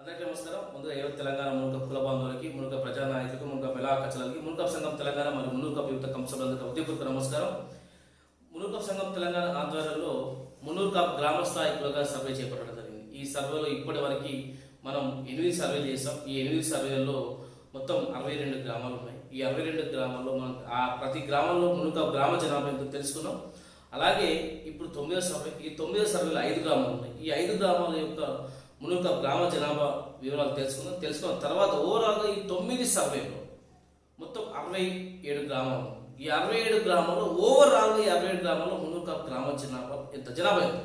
అందరికీ నమస్కారం. ముందుగా ఏవో తెలంగాణ మునుక కుల బాంధవులకి మునుక ప్రజానాయకులకు మునుక మెలా కచ్చలకి మునుక సంఘం తెలంగాణ మరియు మునుక యువత కంసభ్యులకు ఉద్యోగులకు నమస్కారం. మునుక సంఘం తెలంగాణ ఆధ్వర్యంలో మునూరు గ్రామ స్థాయి కులగా సర్వే చేపట్టడం జరిగింది. ఈ సర్వేలో ఇప్పటి వరకు మనం ఎనిమిది సర్వేలు చేసాం ఈ ఎనిమిది సర్వేలలో మొత్తం అరవై రెండు గ్రామాలు ఉన్నాయి. ఈ అరవై రెండు గ్రామాల్లో మనం ఆ ప్రతి గ్రామంలో మునుక గ్రామ జనాభా తెలుసుకున్నాం. అలాగే ఇప్పుడు తొమ్మిదో సర్వే ఈ తొమ్మిదో సర్వేలో ఐదు గ్రామాలు ఉన్నాయి. ఈ ఐదు గ్రామాల యొక్క మునుక గ్రామ జనాభా వివరాలు తెలుసుకుందాం. తెలుసుకున్న తర్వాత ఓవరాల్గా ఈ తొమ్మిది సర్వేలో మొత్తం అరవై ఏడు గ్రామాలు. ఈ అరవై ఏడు గ్రామాల్లో ఓవరాల్ ఈ అరవై ఏడు గ్రామాల్లో మునుక గ్రామ జనాభా ఎంత జనాభా ఎంత?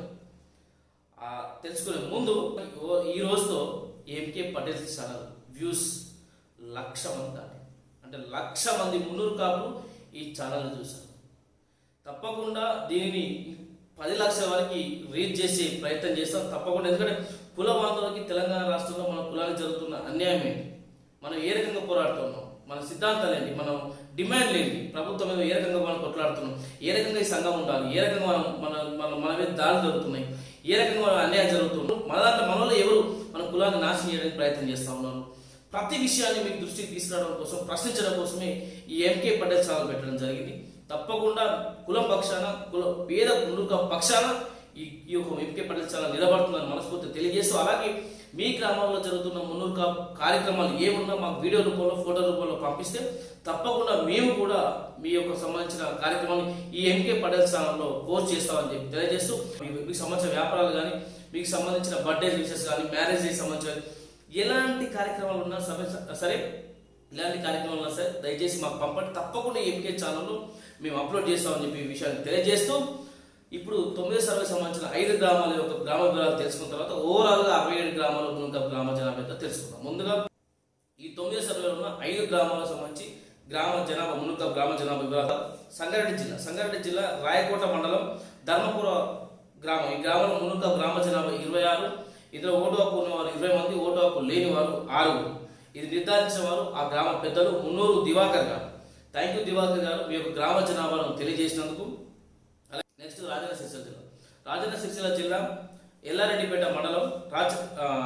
తెలుసుకునే ముందు ఓ- ఈ రోజుతో ఎంకే పటేల్ ఛానల్ వ్యూస్ లక్ష మంది దాటి. అంటే లక్ష మంది మున్నూరు కాపులు ఈ ఛానల్ని చూశారు. తప్పకుండా దీనిని పది లక్షల వరకు రీచ్ చేసే ప్రయత్నం చేస్తాం. తప్పకుండా ఎందుకంటే కుల బాంధవులకి తెలంగాణ రాష్ట్రంలో మన కులానికి జరుగుతున్న అన్యాయం ఏంటి? మనం ఏ రకంగా పోరాడుతున్నాం? మన సిద్ధాంతాలు ఏంటి? మనం డిమాండ్ ఏంటి? ప్రభుత్వం మీద ఏ రకంగా మనం కొట్లాడుతున్నాం? ఏ రకంగా ఈ సంఘం ఉండాలి? ఏ రకంగా మనం మన మన మన మీద దాడులు జరుగుతున్నాయి? ఏ రకంగా మనం అన్యాయం జరుగుతుంది మన దాంట్లో మనలో ఎవరు మన కులాన్ని నాశనం చేయడానికి ప్రయత్నం చేస్తా ఉన్నారు? ప్రతి విషయాన్ని మీకు దృష్టికి తీసుకురావడం కోసం ప్రశ్నించడం కోసమే ఈ ఎంకే పటేల్ ఛానల్ పెట్టడం జరిగింది. తప్పకుండా కులం పక్షాన కుల పేద ముందుక పక్షాన ఈ ఈ యొక్క ఎంకే పట్ల చాలా నిలబడుతుందని మనస్ఫూర్తి తెలియజేస్తూ అలాగే మీ గ్రామంలో జరుగుతున్న మున్నూరు కార్యక్రమాలు ఏమున్నా మాకు వీడియో రూపంలో ఫోటో రూపంలో పంపిస్తే తప్పకుండా మేము కూడా మీ యొక్క సంబంధించిన కార్యక్రమాన్ని ఈ ఎంకే పటేల్ స్థానంలో కోర్స్ చేస్తామని చెప్పి తెలియజేస్తూ మీకు సంబంధించిన వ్యాపారాలు కానీ మీకు సంబంధించిన బర్త్డే విషెస్ కానీ మ్యారేజ్ సంబంధించిన ఎలాంటి కార్యక్రమాలు ఉన్నా సరే సరే ఇలాంటి కార్యక్రమాలు ఉన్నా సరే దయచేసి మాకు పంపండి. తప్పకుండా ఎంకే ఛానల్లో మేము అప్లోడ్ చేస్తామని చెప్పి ఈ విషయాన్ని తెలియజేస్తూ ఇప్పుడు తొమ్మిది సర్వే సంబంధించిన ఐదు గ్రామాల యొక్క గ్రామ వివరాలు తెలుసుకున్న తర్వాత ఓవరాల్గా అరవై ఏడు గ్రామాల మునుక గ్రామ జనాభా తెలుసుకుందాం. ముందుగా ఈ తొమ్మిది సర్వేలో ఉన్న ఐదు గ్రామాలకు సంబంధించి గ్రామ జనాభా మునుక గ్రామ జనాభా వివరాలు. సంగారెడ్డి జిల్లా. సంగారెడ్డి జిల్లా రాయకోట మండలం ధర్మపుర గ్రామం. ఈ గ్రామంలో మునుక గ్రామ జనాభా ఇరవై ఆరు. ఇందులో ఓటు హక్కు ఉన్నవారు ఇరవై మంది ఓటు హక్కు లేని వారు ఆరుగురు. ఇది నిర్ధారించిన వారు ఆ గ్రామ పెద్దలు మున్నూరు దివాకర్ గారు. థ్యాంక్ యూ దివాకర్ గారు మీ యొక్క గ్రామ జనాభాను తెలియజేసినందుకు అలాగే నెక్స్ట్ రాజన్న సిరిసిల్ల జిల్లా రాజన్న సిరిసిల్ల జిల్లా ఎల్లారెడ్డిపేట మండలం రాచ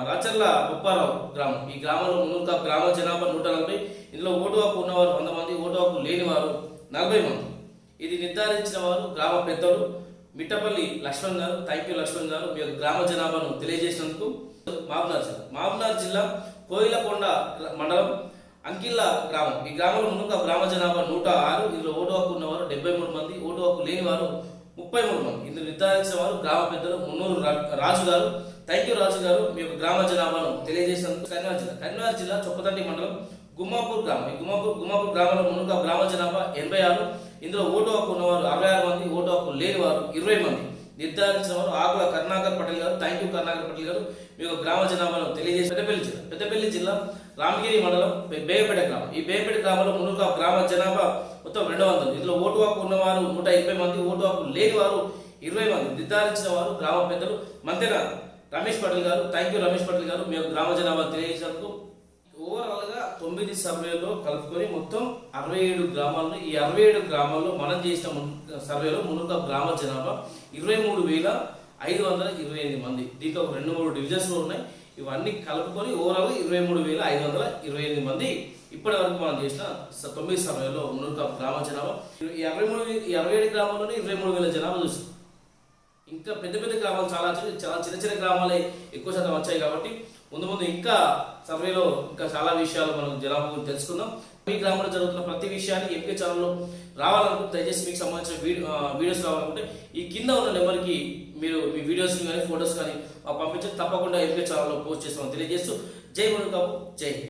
రాచర్ల బొప్పారావు గ్రామం. ఈ గ్రామంలో మునుక గ్రామ జనాభా నూట నలభై. ఇందులో ఓటు హక్కు ఉన్నవారు వంద మంది ఓటు హక్కు లేనివారు నలభై మంది. ఇది నిర్ధారించిన వారు గ్రామ పెద్దలు మిట్టపల్లి లక్ష్మణ్ గారు థ్యాంక్ యూ లక్ష్మణ్ గారు మీ యొక్క గ్రామ జనాభాను తెలియజేసినందుకు మహబూబ్నగర్ జిల్లా. మహబూబ్నగర్ జిల్లా కోయిలకొండ మండలం అంకిల్ల గ్రామం. ఈ గ్రామంలో మునుక గ్రామ జనాభా నూట ఆరు. ఇందులో ఓటు హక్కు ఉన్నవారు డెబ్బై మూడు మంది ఓటు హక్కు లేనివారు వారు ముప్పై మూడు మంది. ఇందులో నిర్ధారించిన వారు గ్రామ పెద్దలు మున్నూరు రాజు గారు థ్యాంక్ యూ రాజు గారు మీ యొక్క గ్రామ జనాభాను తెలియజేసినందుకు కరీంనగర్ జిల్లా. కరీంనగర్ జిల్లా చొప్పదండి మండలం గుమ్మాపూర్ గ్రామం. ఈ గుమ్మాపూర్ గుమ్మాపూర్ గ్రామంలో మునుక గ్రామ జనాభా ఎనభై ఆరు. ఇందులో ఓటు హక్కు ఉన్నవారు అరవై ఆరు మంది ఓటు హక్కు లేని వారు ఇరవై మంది. నిర్ధారించిన వారు ఆకుల కర్ణాకర్ పటేల్ గారు థ్యాంక్ యూ కర్ణాకర్ పటేల్ గారు మీ యొక్క గ్రామ జనాభాను తెలియజేసి పెద్దపల్లి జిల్లా పెద్దపల్లి జిల్లా రామగిరి మండలం బేపేట గ్రామం. ఈ బేపేట గ్రామంలో మునుక గ్రామ జనాభా మొత్తం రెండు వందలు. ఇందులో ఓటు హక్కు ఉన్నవారు నూట ఇరవై మంది ఓటు హక్కు లేని వారు ఇరవై మంది. నిర్ధారించిన వారు గ్రామ పెద్దలు మంతెన రమేష్ పటేల్ గారు థ్యాంక్ యూ రమేష్ పటేల్ గారు మీ యొక్క గ్రామ జనాభా తెలియజేసినందుకు ఓవరాల్గా తొమ్మిది సర్వేలో కలుపుకొని మొత్తం అరవై ఏడు గ్రామాలను ఈ అరవై ఏడు గ్రామాల్లో మనం చేసిన సర్వేలో మునుక గ్రామ జనాభా ఇరవై మూడు వేల ఐదు వందల ఇరవై ఎనిమిది మంది. దీంట్లో ఒక రెండు మూడు డివిజన్స్లు ఉన్నాయి. ఇవన్నీ కలుపుకొని ఓవరాల్ ఇరవై మూడు వేల ఐదు వందల ఇరవై ఎనిమిది మంది ఇప్పటి వరకు మనం చేసిన తొమ్మిది సర్వేలో మునుక గ్రామ జనాభా. ఇరవై మూడు ఇరవై ఏడు గ్రామాల్లోనే ఇరవై మూడు వేల జనాభా చూసాం. ఇంకా పెద్ద పెద్ద గ్రామాలు చాలా చాలా చిన్న చిన్న గ్రామాలే ఎక్కువ శాతం వచ్చాయి కాబట్టి ముందు ముందు ఇంకా సర్వేలో ఇంకా చాలా విషయాలు మనం జనాభా గురించి తెలుసుకుందాం. మీ గ్రామంలో జరుగుతున్న ప్రతి విషయాన్ని ఎంపీ ఛానల్లో రావాలనుకుంటే దయచేసి మీకు సంబంధించిన వీడియో వీడియోస్ రావాలనుకుంటే ఈ కింద ఉన్న నెంబర్కి మీరు మీ వీడియోస్ కానీ ఫొటోస్ కానీ పంపించి తప్పకుండా ఎంపీ ఛానల్లో పోస్ట్ చేస్తామని తెలియజేస్తూ జై మునుకాపు జై